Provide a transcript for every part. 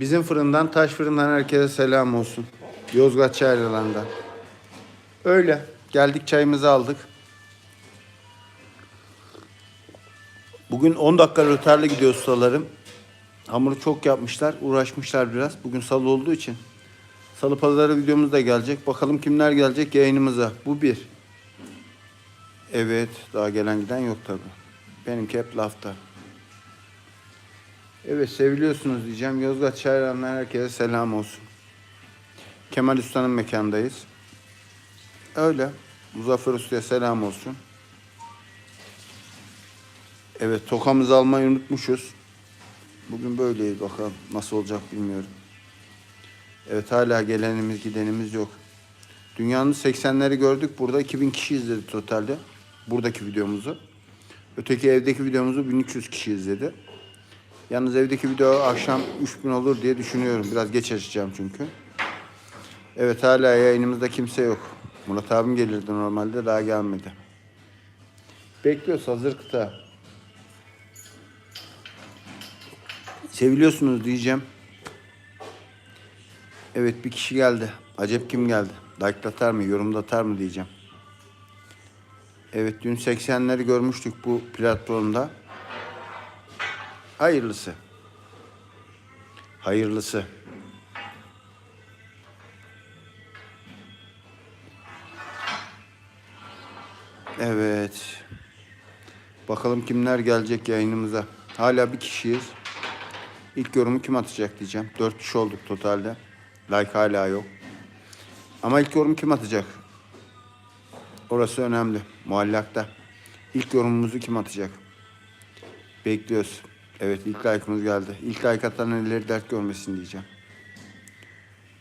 Bizim fırından, taş fırından herkese selam olsun. Yozgat Çayralan'dan. Öyle. Geldik çayımızı aldık. Bugün 10 dakika rötarlı gidiyor ustalarım. Hamuru çok yapmışlar, uğraşmışlar biraz. Bugün salı olduğu için. Salı pazarı videomuz da gelecek. Bakalım kimler gelecek yayınımıza. Bu bir. Evet, daha gelen giden yok tabi. Benimki hep lafta. Evet, seviliyorsunuz diyeceğim. Yozgat Çayranlar herkese selam olsun. Kemal Usta'nın mekandayız. Öyle. Muzaffer Usta'ya selam olsun. Evet, tokamızı almayı unutmuşuz. Bugün böyleyiz bakalım. Nasıl olacak bilmiyorum. Evet, hala gelenimiz gidenimiz yok. Dünyanın 80'leri gördük. Burada 2000 kişi izledi totalde. Buradaki videomuzu. Öteki evdeki videomuzu 1300 kişi izledi. Yalnız evdeki video akşam 3000 olur diye düşünüyorum. Biraz geç açacağım çünkü. Evet hala yayınımızda kimse yok. Murat abim gelirdi normalde daha gelmedi. Bekliyoruz hazır kıta. Seviliyorsunuz diyeceğim. Evet bir kişi geldi. Acep kim geldi? Like atar mı? Yorumda atar mı diyeceğim. Evet dün 80'leri görmüştük bu platformda. Hayırlısı. Hayırlısı. Evet. Bakalım kimler gelecek yayınımıza. Hala bir kişiyiz. İlk yorumu kim atacak diyeceğim. Dört kişi olduk totalde. Like hala yok. Ama ilk yorum kim atacak? Orası önemli. Muallakta. İlk yorumumuzu kim atacak? Bekliyoruz. Evet ilk like'ımız geldi. İlk like atan elleri dert görmesin diyeceğim.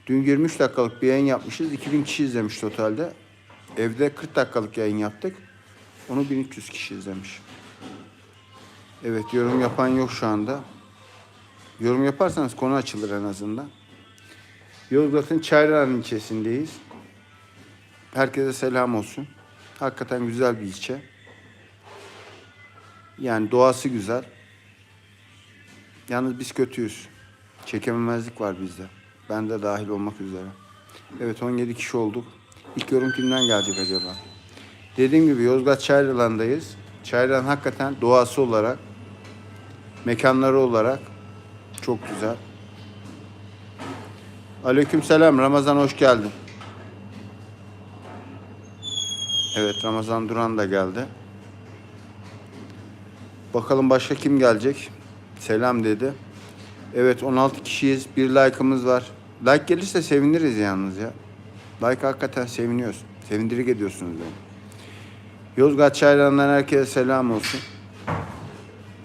Dün 23 dakikalık bir yayın yapmışız. 2000 kişi izlemiş totalde. Evde 40 dakikalık yayın yaptık. Onu 1300 kişi izlemiş. Evet yorum yapan yok şu anda. Yorum yaparsanız konu açılır en azından. Yozgat'ın Çayrahan ilçesindeyiz. Herkese selam olsun. Hakikaten güzel bir ilçe. Yani doğası güzel. Yalnız biz kötüyüz. Çekememezlik var bizde. Ben de dahil olmak üzere. Evet 17 kişi olduk. İlk yorum kimden gelecek acaba? Dediğim gibi Yozgat Çayralan'dayız. Çayralan hakikaten doğası olarak, mekanları olarak çok güzel. Aleyküm selam. Ramazan hoş geldin. Evet Ramazan Duran da geldi. Bakalım başka kim gelecek? Selam dedi. Evet 16 kişiyiz. Bir like'ımız var. Like gelirse seviniriz yalnız ya. Like hakikaten seviniyoruz. Sevindirik ediyorsunuz beni. Yozgat Çayran'dan herkese selam olsun.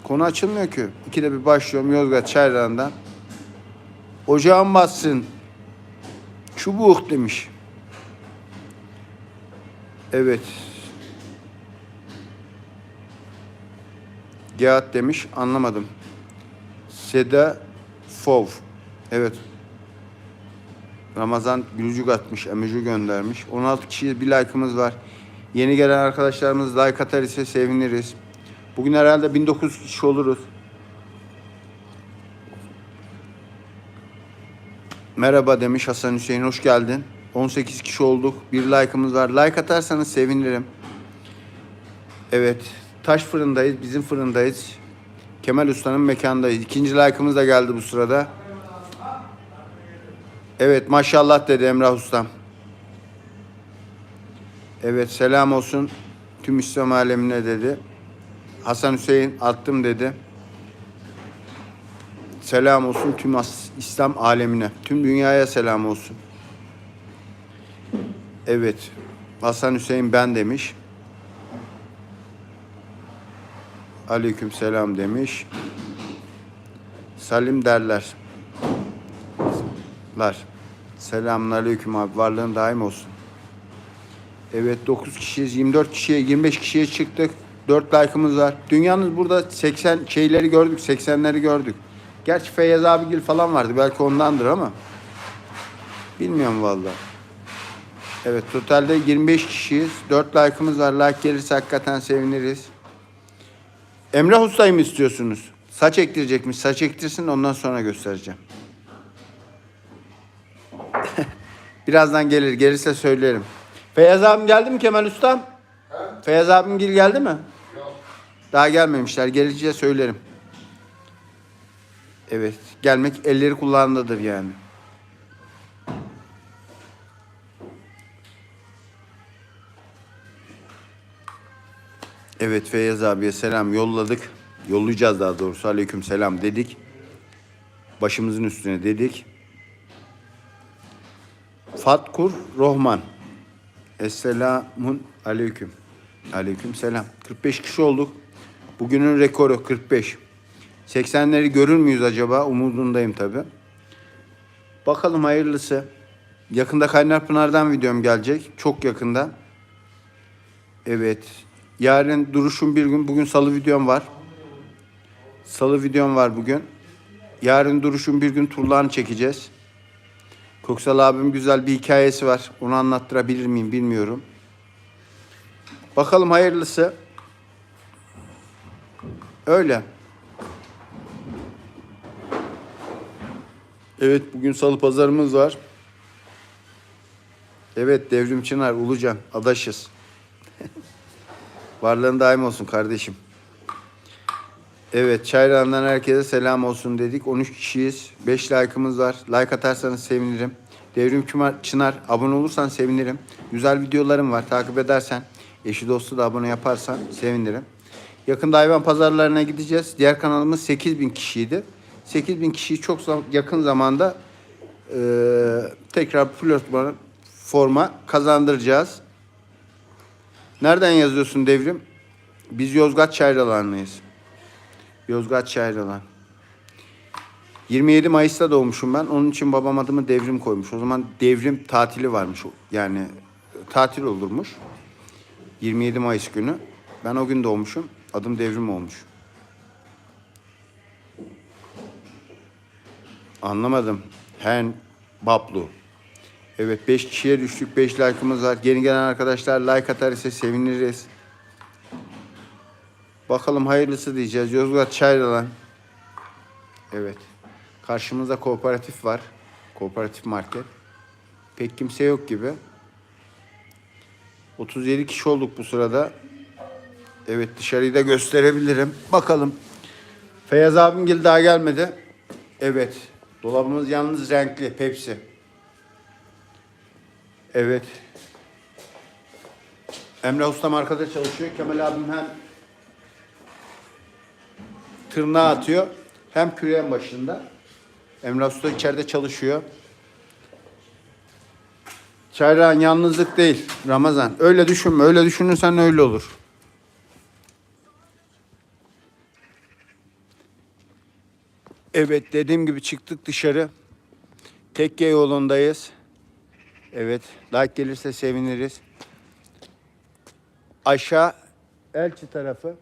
Konu açılmıyor ki. İkide bir başlıyorum Yozgat Çayran'dan. Ocağın bassın. Çubuk demiş. Evet. Geat demiş. Anlamadım. Seda Fov. Evet. Ramazan gülücük atmış. Emoji göndermiş. 16 kişi bir like'ımız var. Yeni gelen arkadaşlarımız like atar ise seviniriz. Bugün herhalde 1900 kişi oluruz. Merhaba demiş Hasan Hüseyin hoş geldin. 18 kişi olduk. Bir like'ımız var. Like atarsanız sevinirim. Evet. Taş fırındayız. Bizim fırındayız. Kemal Usta'nın mekandayız. İkinci like'ımız da geldi bu sırada. Evet maşallah dedi Emrah Ustam. Evet selam olsun tüm İslam alemine dedi. Hasan Hüseyin attım dedi. Selam olsun tüm İslam alemine. Tüm dünyaya selam olsun. Evet. Hasan Hüseyin ben demiş. Aleyküm selam demiş. Salim derler. Lar. Selamun aleyküm abi. Varlığın daim olsun. Evet 9 kişiyiz. 24 kişiye 25 kişiye çıktık. 4 like'ımız var. Dünyanız burada 80 şeyleri gördük. 80'leri gördük. Gerçi Feyyaz abigil falan vardı. Belki ondandır ama. Bilmiyorum vallahi. Evet totalde 25 kişiyiz. 4 like'ımız var. Like gelirse hakikaten seviniriz. Emrah Usta'yı mı istiyorsunuz? Saç ektirecekmiş. Saç ektirsin ondan sonra göstereceğim. Birazdan gelir. Gelirse söylerim. Feyyaz abim geldi mi Kemal Usta? He? Feyyaz abim gil geldi mi? Yok. Daha gelmemişler. Gelince söylerim. Evet. Gelmek elleri kulağındadır yani. Evet Feyyaz abiye selam yolladık. Yollayacağız daha doğrusu. Aleyküm selam dedik. Başımızın üstüne dedik. Fatkur Rohman. Esselamun aleyküm. Aleyküm selam. 45 kişi olduk. Bugünün rekoru 45. 80'leri görür müyüz acaba? Umudundayım tabi. Bakalım hayırlısı. Yakında Kaynarpınar'dan videom gelecek. Çok yakında. Evet. Yarın duruşun bir gün. Bugün salı videom var. Salı videom var bugün. Yarın duruşun bir gün turlarını çekeceğiz. Koksal abim güzel bir hikayesi var. Onu anlattırabilir miyim bilmiyorum. Bakalım hayırlısı. Öyle. Evet bugün salı pazarımız var. Evet Devrim Çınar, Ulucan, adaşız. Varlığın daim olsun kardeşim. Evet Çayran'dan herkese selam olsun dedik. 13 kişiyiz. 5 like'ımız var. Like atarsanız sevinirim. Devrim Çınar, abone olursan sevinirim. Güzel videolarım var. Takip edersen, eşi dostu da abone yaparsan sevinirim. Yakında hayvan pazarlarına gideceğiz. Diğer kanalımız 8000 kişiydi. 8000 kişiyi çok yakın zamanda eee, tekrar platforma forma kazandıracağız. Nereden yazıyorsun Devrim? Biz Yozgat Çayralanlıyız. Yozgat Çayralan. 27 Mayıs'ta doğmuşum ben. Onun için babam adımı Devrim koymuş. O zaman devrim tatili varmış. Yani tatil olurmuş. 27 Mayıs günü. Ben o gün doğmuşum. Adım Devrim olmuş. Anlamadım. Hen Bablu. Evet 5 kişiye düştük. 5 like'ımız var. Yeni gelen arkadaşlar like atar ise seviniriz. Bakalım hayırlısı diyeceğiz. Yozgat Çayralan. Evet. Karşımızda kooperatif var. Kooperatif market. Pek kimse yok gibi. 37 kişi olduk bu sırada. Evet dışarıyı da gösterebilirim. Bakalım. Feyyaz abim gel daha gelmedi. Evet. Dolabımız yalnız renkli. Pepsi. Evet. Emre Ustam arkada çalışıyor. Kemal abim hem tırnağı atıyor hem küreğin başında. Emre Usta içeride çalışıyor. Çayran yalnızlık değil Ramazan. Öyle düşünme. Öyle düşünürsen öyle olur. Evet dediğim gibi çıktık dışarı. Tekke yolundayız. Evet. Like gelirse seviniriz. Aşağı Elçi tarafı.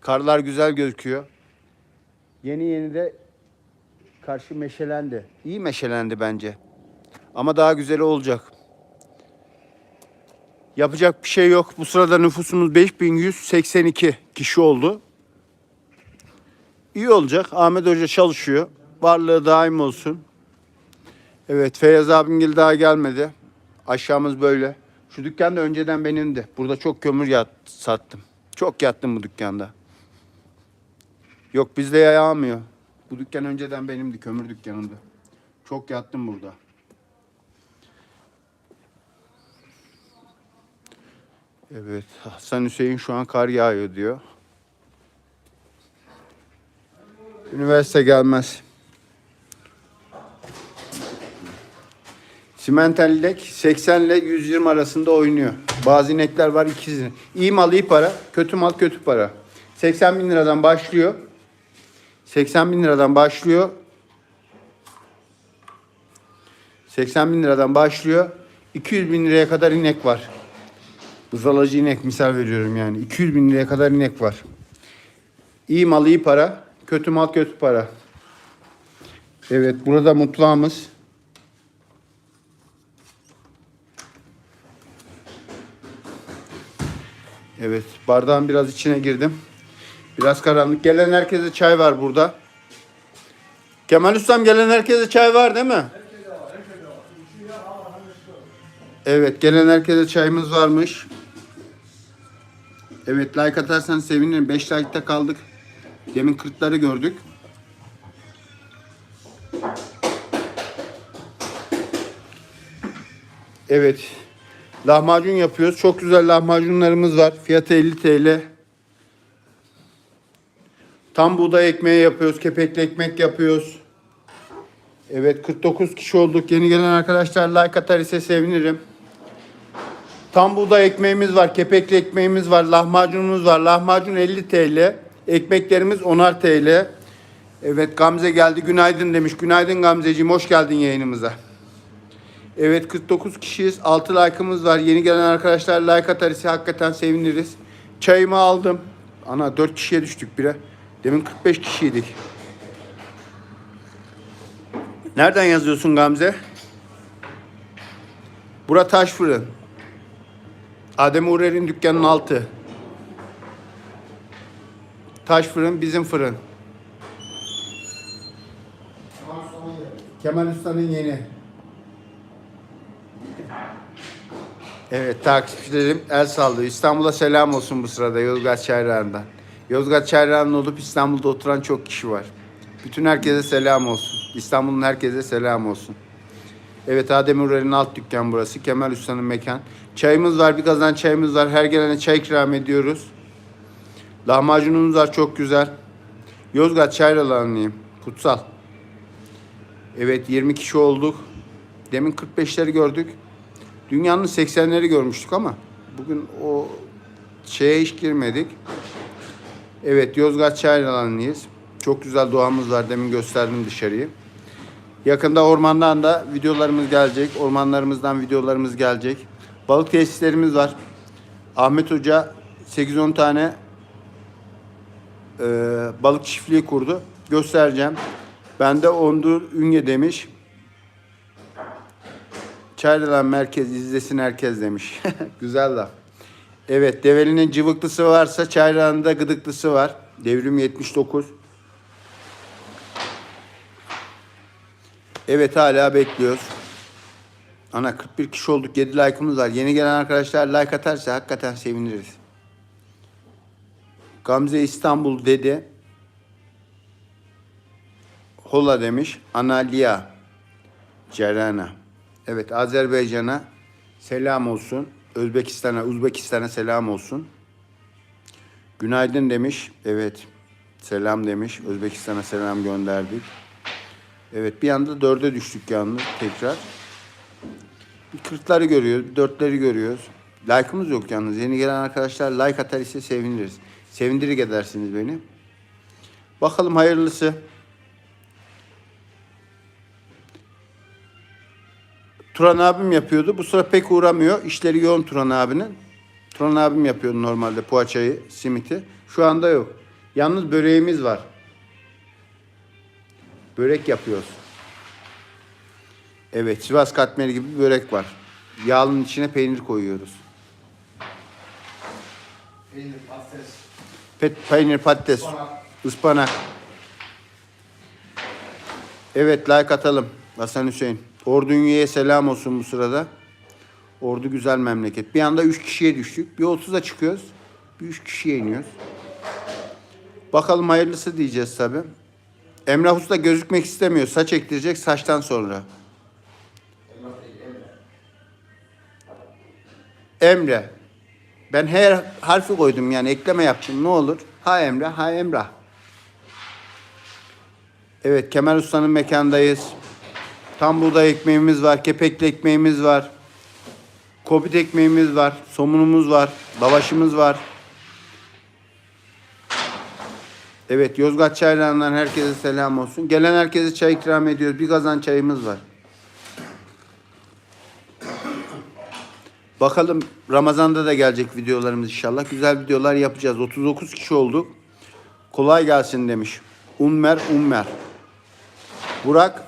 Karlar güzel gözüküyor. Yeni yeni de karşı meşelendi. İyi meşelendi bence. Ama daha güzeli olacak. Yapacak bir şey yok. Bu sırada nüfusumuz 5182 kişi oldu. İyi olacak. Ahmet Hoca çalışıyor. Varlığı daim olsun. Evet Feyyaz abim daha gelmedi. Aşağımız böyle. Şu dükkan da önceden benimdi. Burada çok kömür yat, sattım. Çok yattım bu dükkanda. Yok bizde yağmıyor. Bu dükkan önceden benimdi. Kömür dükkanımdı. Çok yattım burada. Evet. Hasan Hüseyin şu an kar yağıyor diyor. Üniversite gelmez. Simental inek 80 ile 120 arasında oynuyor. Bazı inekler var ikizli. İyi mal iyi para, kötü mal kötü para. 80 bin liradan başlıyor. 80 bin liradan başlıyor. 80 bin liradan başlıyor. 200 bin liraya kadar inek var. Buzalacı inek misal veriyorum yani. 200 bin liraya kadar inek var. İyi mal iyi para, kötü mal kötü para. Evet burada mutfağımız. Evet bardağın biraz içine girdim. Biraz karanlık. Gelen herkese çay var burada. Kemal Ustam gelen herkese çay var değil mi? Evet gelen herkese çayımız varmış. Evet like atarsan sevinirim. 5 like'ta kaldık. Demin 40'ları gördük. Evet. Lahmacun yapıyoruz. Çok güzel lahmacunlarımız var. Fiyatı 50 TL. Tam buğday ekmeği yapıyoruz. Kepekli ekmek yapıyoruz. Evet 49 kişi olduk. Yeni gelen arkadaşlar like atar ise sevinirim. Tam buğday ekmeğimiz var. Kepekli ekmeğimiz var. Lahmacunumuz var. Lahmacun 50 TL. Ekmeklerimiz 10'ar TL. Evet Gamze geldi. Günaydın demiş. Günaydın Gamzeciğim. Hoş geldin yayınımıza. Evet 49 kişiyiz. 6 like'ımız var. Yeni gelen arkadaşlar like atar ise hakikaten seviniriz. Çayımı aldım. Ana 4 kişiye düştük bire. Demin 45 kişiydik. Nereden yazıyorsun Gamze? Bura taş fırın. Adem Urer'in dükkanının altı. Taş fırın bizim fırın. Kemal Usta'nın yeni. Evet takipçilerim el sallıyor. İstanbul'a selam olsun bu sırada Yozgat Çayrağı'ndan. Yozgat Çayrağı'nın olup İstanbul'da oturan çok kişi var. Bütün herkese selam olsun. İstanbul'un herkese selam olsun. Evet Adem Urer'in alt dükkan burası. Kemal Usta'nın mekan. Çayımız var. Bir kazan çayımız var. Her gelene çay ikram ediyoruz. Lahmacunumuz var. Çok güzel. Yozgat Çayralanlıyım. Kutsal. Evet 20 kişi olduk. Demin 45'leri gördük. Dünyanın 80'leri görmüştük ama bugün o şeye hiç girmedik. Evet Yozgat Çayralanlıyız. Çok güzel doğamız var. Demin gösterdim dışarıyı. Yakında ormandan da videolarımız gelecek. Ormanlarımızdan videolarımız gelecek. Balık tesislerimiz var. Ahmet Hoca 8-10 tane e, balık çiftliği kurdu. Göstereceğim. Ben de Ondur Ünye demiş. Çaylılan merkez izlesin herkes demiş. Güzel laf. Evet Develi'nin cıvıklısı varsa Çaylılan'ın da gıdıklısı var. Devrim 79. Evet hala bekliyoruz. Ana 41 kişi olduk. 7 like'ımız var. Yeni gelen arkadaşlar like atarsa hakikaten seviniriz. Gamze İstanbul dedi. Hola demiş. Analia. Cerana. Evet Azerbaycan'a selam olsun. Özbekistan'a, Uzbekistan'a selam olsun. Günaydın demiş. Evet. Selam demiş. Özbekistan'a selam gönderdik. Evet bir anda dörde düştük yalnız tekrar. Bir kırkları görüyoruz, bir dörtleri görüyoruz. Like'ımız yok yalnız. Yeni gelen arkadaşlar like atar ise seviniriz. Sevindirik edersiniz beni. Bakalım hayırlısı. Turan abim yapıyordu. Bu sıra pek uğramıyor. İşleri yoğun Turan abinin. Turan abim yapıyordu normalde poğaçayı, simiti. Şu anda yok. Yalnız böreğimiz var. Börek yapıyoruz. Evet, Sivas katmeri gibi bir börek var. Yağlının içine peynir koyuyoruz. Peynir, patates, Pet, peynir, patates, Ispanak. ıspanak. Evet, like atalım. Hasan Hüseyin. Ordu Ünye'ye selam olsun bu sırada. Ordu güzel memleket. Bir anda 3 kişiye düştük. Bir 30'a çıkıyoruz. Bir 3 kişiye iniyoruz. Bakalım hayırlısı diyeceğiz tabi. Emrah Usta gözükmek istemiyor. Saç ektirecek saçtan sonra. Emre. Ben her harfi koydum yani ekleme yaptım. Ne olur? Ha Emre, ha Emrah. Evet Kemal Usta'nın mekandayız. Tam buğday ekmeğimiz var, kepekli ekmeğimiz var. Kobit ekmeğimiz var, somunumuz var, lavaşımız var. Evet Yozgat Çayları'ndan herkese selam olsun. Gelen herkese çay ikram ediyoruz. Bir kazan çayımız var. Bakalım Ramazan'da da gelecek videolarımız inşallah. Güzel videolar yapacağız. 39 kişi olduk. Kolay gelsin demiş. Ummer Ummer. Burak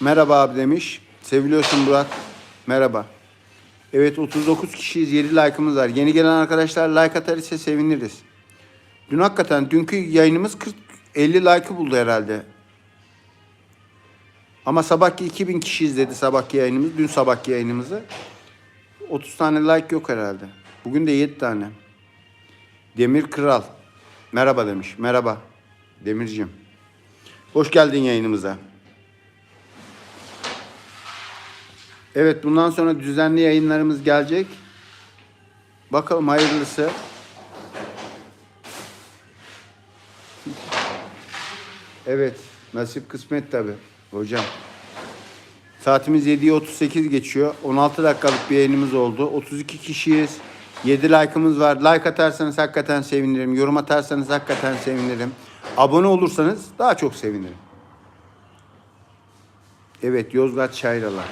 merhaba abi demiş. Seviliyorsun Burak. Merhaba. Evet 39 kişiyiz. 7 like'ımız var. Yeni gelen arkadaşlar like atar ise seviniriz. Dün hakikaten dünkü yayınımız 40 50 like'ı buldu herhalde. Ama sabahki 2000 kişi izledi sabahki yayınımız. Dün sabahki yayınımızı. 30 tane like yok herhalde. Bugün de 7 tane. Demir Kral. Merhaba demiş. Merhaba. Demircim. Hoş geldin yayınımıza. Evet bundan sonra düzenli yayınlarımız gelecek. Bakalım hayırlısı. Evet nasip kısmet tabi hocam. Saatimiz 7'yi 38 geçiyor. 16 dakikalık bir yayınımız oldu. 32 kişiyiz. 7 like'ımız var. Like atarsanız hakikaten sevinirim. Yorum atarsanız hakikaten sevinirim. Abone olursanız daha çok sevinirim. Evet Yozgat Çayralar.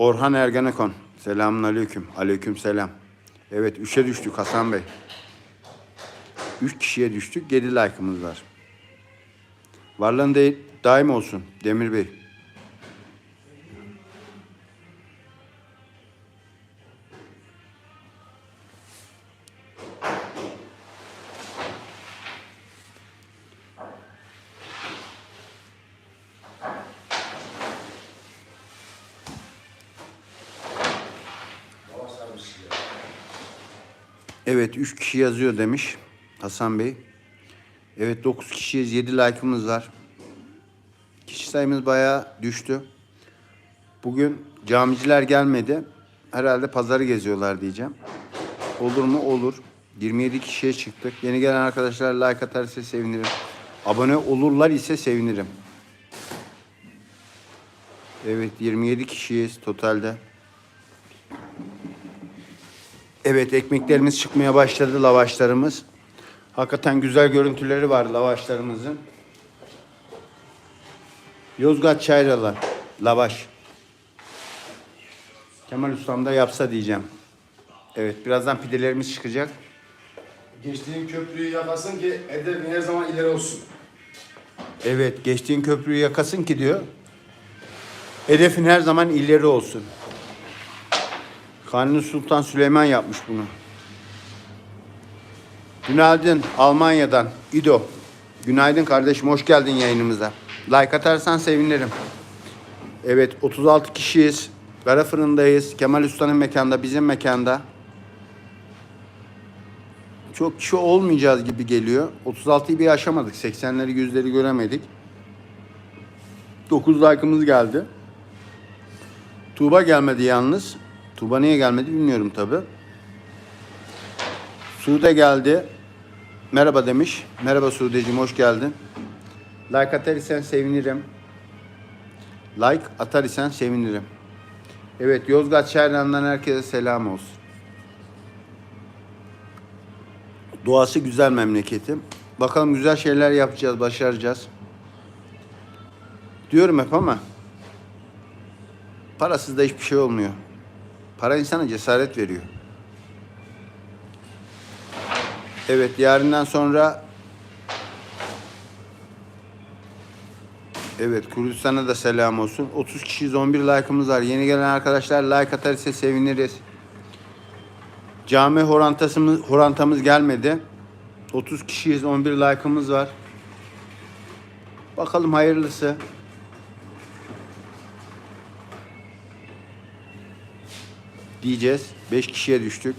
Orhan Ergenekon. Selamun aleyküm. Aleyküm selam. Evet 3'e düştük Hasan Bey. 3 kişiye düştük. 7 like'ımız var. Varlığın değil, daim olsun Demir Bey. Evet 3 kişi yazıyor demiş Hasan Bey. Evet 9 kişiyiz 7 like'ımız var. Kişi sayımız bayağı düştü. Bugün camiciler gelmedi. Herhalde pazarı geziyorlar diyeceğim. Olur mu? Olur. 27 kişiye çıktık. Yeni gelen arkadaşlar like atarsa sevinirim. Abone olurlar ise sevinirim. Evet 27 kişiyiz totalde. Evet ekmeklerimiz çıkmaya başladı lavaşlarımız. Hakikaten güzel görüntüleri var lavaşlarımızın. Yozgat Çayralar lavaş. Kemal Ustam da yapsa diyeceğim. Evet birazdan pidelerimiz çıkacak. Geçtiğin köprüyü yakasın ki hedefin her zaman ileri olsun. Evet geçtiğin köprüyü yakasın ki diyor. Hedefin her zaman ileri olsun. Kanuni Sultan Süleyman yapmış bunu. Günaydın Almanya'dan İdo. Günaydın kardeşim hoş geldin yayınımıza. Like atarsan sevinirim. Evet 36 kişiyiz. Kara fırındayız. Kemal Usta'nın mekanda, bizim mekanda. Çok kişi olmayacağız gibi geliyor. 36'yı bir aşamadık. 80'leri 100'leri göremedik. 9 like'ımız geldi. Tuğba gelmedi yalnız. Tuğba niye gelmedi bilmiyorum tabi. Sude geldi. Merhaba demiş. Merhaba Sude'cim hoş geldin. Like atar isen sevinirim. Like atar isen sevinirim. Evet Yozgat Şehirlerinden herkese selam olsun. Doğası güzel memleketim. Bakalım güzel şeyler yapacağız, başaracağız. Diyorum hep ama parasız da hiçbir şey olmuyor. Para insana cesaret veriyor. Evet yarından sonra Evet Kürdistan'a da selam olsun. 30 kişiyiz 11 like'ımız var. Yeni gelen arkadaşlar like atar ise seviniriz. Cami horantasımız, horantamız gelmedi. 30 kişiyiz 11 like'ımız var. Bakalım hayırlısı. Diyeceğiz. 5 kişiye düştük.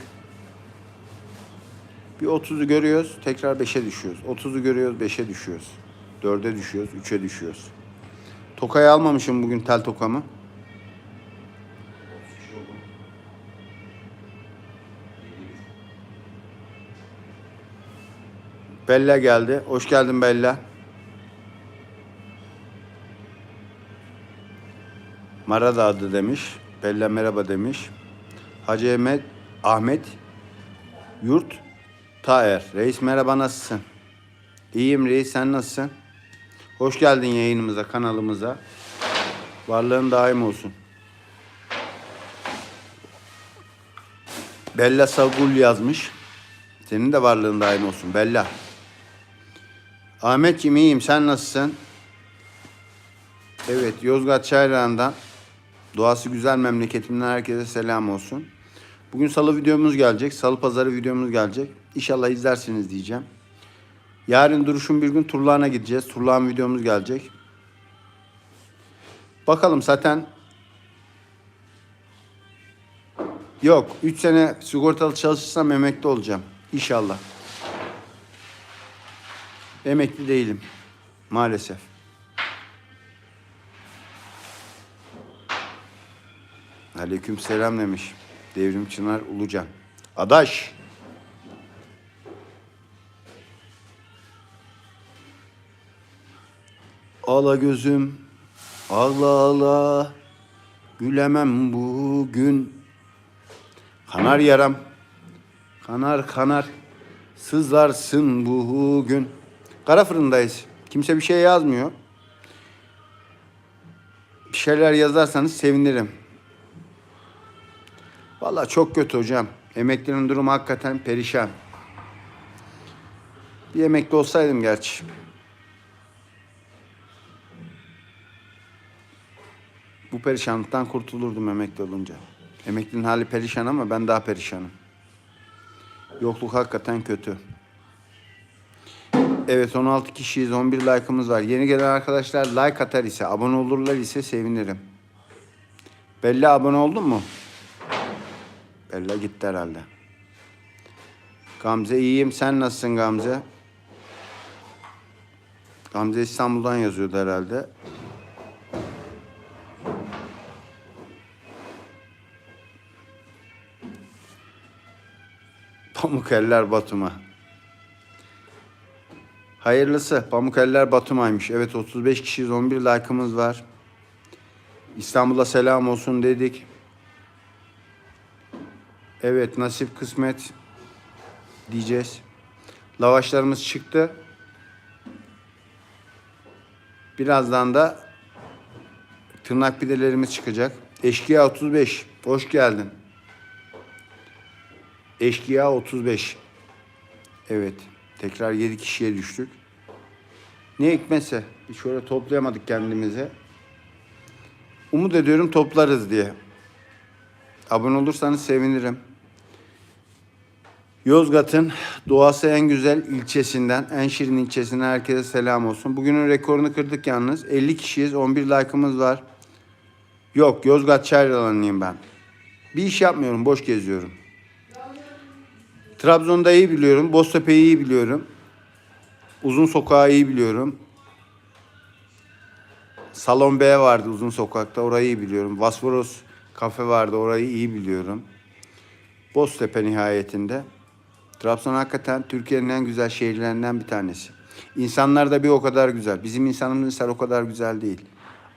Bir 30'u görüyoruz, tekrar 5'e düşüyoruz. 30'u görüyoruz, 5'e düşüyoruz. 4'e düşüyoruz, 3'e düşüyoruz. Tokayı almamışım bugün tel tokamı. Bella geldi. Hoş geldin Bella. Marada adı demiş. Bella merhaba demiş. Hacı Ahmet, Ahmet Yurt Taer. Reis merhaba nasılsın? İyiyim reis sen nasılsın? Hoş geldin yayınımıza, kanalımıza. Varlığın daim olsun. Bella Sagul yazmış. Senin de varlığın daim olsun Bella. Ahmetciğim iyiyim sen nasılsın? Evet Yozgat Çayrağı'ndan doğası güzel memleketimden herkese selam olsun. Bugün salı videomuz gelecek. Salı pazarı videomuz gelecek. İnşallah izlersiniz diyeceğim. Yarın duruşun bir gün Turlağan'a gideceğiz. Turlağan videomuz gelecek. Bakalım zaten Yok. 3 sene sigortalı çalışırsam emekli olacağım. İnşallah. Emekli değilim. Maalesef. Aleyküm selam demiş. Devrim Çınar Ulucan. Adaş. Ağla gözüm, ağla ağla, gülemem bugün. Kanar yaram, kanar kanar, sızlarsın bugün. Kara fırındayız. Kimse bir şey yazmıyor. Bir şeyler yazarsanız sevinirim. Vallahi çok kötü hocam. Emeklinin durumu hakikaten perişan. Bir emekli olsaydım gerçi. Bu perişanlıktan kurtulurdum emekli olunca. Emeklinin hali perişan ama ben daha perişanım. Yokluk hakikaten kötü. Evet 16 kişiyiz 11 like'ımız var. Yeni gelen arkadaşlar like atar ise abone olurlar ise sevinirim. Belli abone oldun mu? Bella gitti herhalde. Gamze iyiyim. Sen nasılsın Gamze? Gamze İstanbul'dan yazıyordu herhalde. Pamuk eller Batum'a. Hayırlısı. Pamuk eller Batum'aymış. Evet 35 kişiyiz. 11 like'ımız var. İstanbul'a selam olsun dedik. Evet nasip kısmet diyeceğiz. Lavaşlarımız çıktı. Birazdan da tırnak pidelerimiz çıkacak. Eşkıya 35. Hoş geldin. Eşkıya 35. Evet. Tekrar 7 kişiye düştük. Ne hikmetse. Şöyle toplayamadık kendimize. Umut ediyorum toplarız diye. Abone olursanız sevinirim. Yozgat'ın doğası en güzel ilçesinden, en şirin ilçesinden herkese selam olsun. Bugünün rekorunu kırdık yalnız. 50 kişiyiz, 11 like'ımız var. Yok, Yozgat Çayralanlıyım ben. Bir iş yapmıyorum, boş geziyorum. Trabzon'da iyi biliyorum, Boztepe'yi iyi biliyorum. Uzun Sokağı iyi biliyorum. Salon B vardı Uzun Sokak'ta, orayı iyi biliyorum. Vasforos kafe vardı, orayı iyi biliyorum. Boztepe nihayetinde. Trabzon hakikaten Türkiye'nin en güzel şehirlerinden bir tanesi. İnsanlar da bir o kadar güzel. Bizim insanımız ise o kadar güzel değil.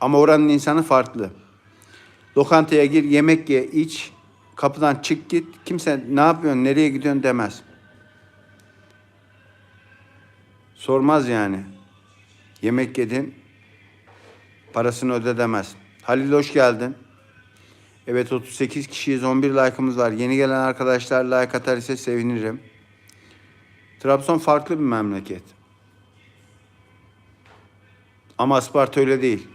Ama oranın insanı farklı. Lokantaya gir, yemek ye, iç, kapıdan çık git. Kimse ne yapıyorsun, nereye gidiyorsun demez. Sormaz yani. Yemek yedin, parasını öde demez. Halil hoş geldin. Evet 38 kişiyiz 11 like'ımız var. Yeni gelen arkadaşlar like atar ise sevinirim. Trabzon farklı bir memleket. Ama Isparta öyle değil.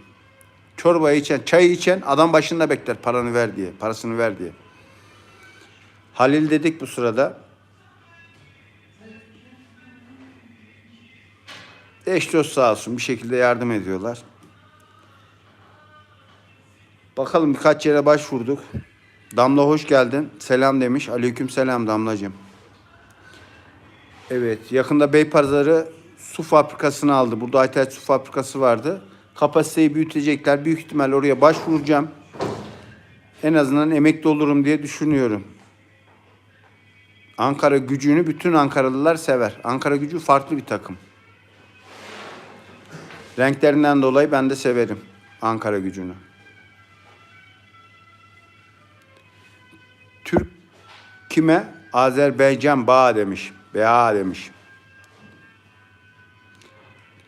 Çorbayı içen, çayı içen adam başında bekler paranı ver diye, parasını ver diye. Halil dedik bu sırada. Eş dost sağ olsun bir şekilde yardım ediyorlar. Bakalım birkaç yere başvurduk. Damla hoş geldin. Selam demiş. Aleyküm selam Damlacığım. Evet yakında Beypazarı su fabrikasını aldı. Burada Aytaç su fabrikası vardı. Kapasiteyi büyütecekler. Büyük ihtimal oraya başvuracağım. En azından emekli olurum diye düşünüyorum. Ankara gücünü bütün Ankaralılar sever. Ankara gücü farklı bir takım. Renklerinden dolayı ben de severim Ankara gücünü. Türk kime? Azerbaycan bağ demiş. BA demiş.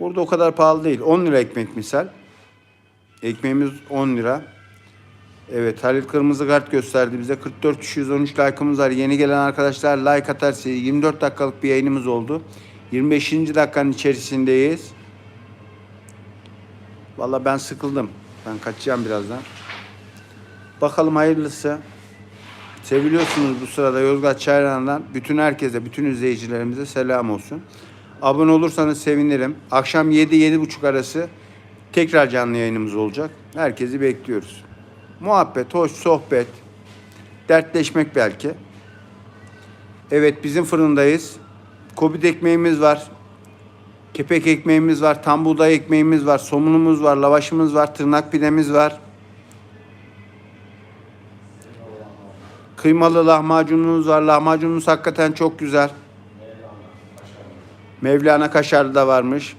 Burada o kadar pahalı değil. 10 lira ekmek misal. Ekmeğimiz 10 lira. Evet Halil kırmızı kart gösterdi bize. 44 313 like'ımız var. Yeni gelen arkadaşlar like atarsa 24 dakikalık bir yayınımız oldu. 25. dakikanın içerisindeyiz. Valla ben sıkıldım. Ben kaçacağım birazdan. Bakalım hayırlısı. Seviliyorsunuz bu sırada Yozgat Çayran'dan. Bütün herkese, bütün izleyicilerimize selam olsun. Abone olursanız sevinirim. Akşam 7-7.30 arası tekrar canlı yayınımız olacak. Herkesi bekliyoruz. Muhabbet, hoş sohbet, dertleşmek belki. Evet bizim fırındayız. Kobit ekmeğimiz var. Kepek ekmeğimiz var. Tam buğday ekmeğimiz var. Somunumuz var. Lavaşımız var. Tırnak pidemiz var. Kıymalı lahmacunumuz var. Lahmacunumuz hakikaten çok güzel. Mevlana kaşarlı da varmış.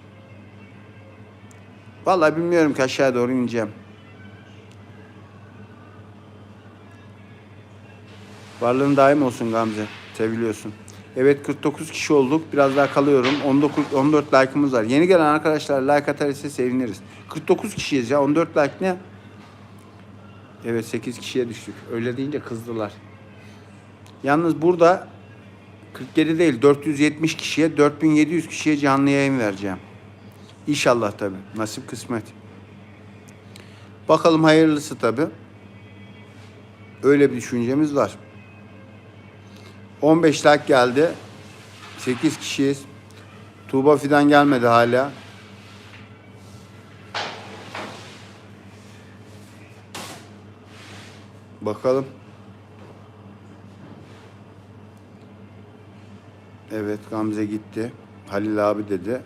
Vallahi bilmiyorum ki aşağı doğru ineceğim. Varlığın daim olsun Gamze. Seviliyorsun. Evet 49 kişi olduk. Biraz daha kalıyorum. 19 14 like'ımız var. Yeni gelen arkadaşlar like atarsa seviniriz. 49 kişiyiz ya. 14 like ne? Evet 8 kişiye düştük. Öyle deyince kızdılar. Yalnız burada 47 değil 470 kişiye 4700 kişiye canlı yayın vereceğim. İnşallah tabi. Nasip kısmet. Bakalım hayırlısı tabi. Öyle bir düşüncemiz var. 15 like geldi. 8 kişiyiz. Tuğba Fidan gelmedi hala. Bakalım. Evet Gamze gitti. Halil abi dedi.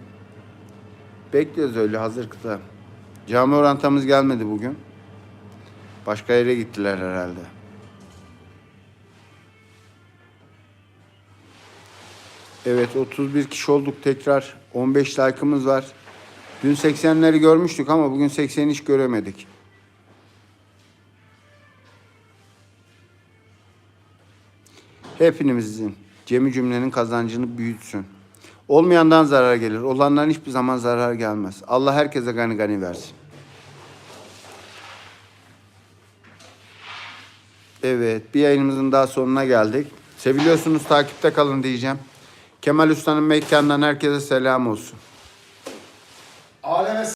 Bekliyoruz öyle hazır kıta. Cami orantamız gelmedi bugün. Başka yere gittiler herhalde. Evet 31 kişi olduk tekrar. 15 like'ımız var. Dün 80'leri görmüştük ama bugün 80'i hiç göremedik. Hepinimizin cemi cümlenin kazancını büyütsün. Olmayandan zarar gelir. Olandan hiçbir zaman zarar gelmez. Allah herkese gani gani versin. Evet, bir yayınımızın daha sonuna geldik. Seviliyorsunuz, takipte kalın diyeceğim. Kemal Usta'nın mekanından herkese selam olsun. Aleme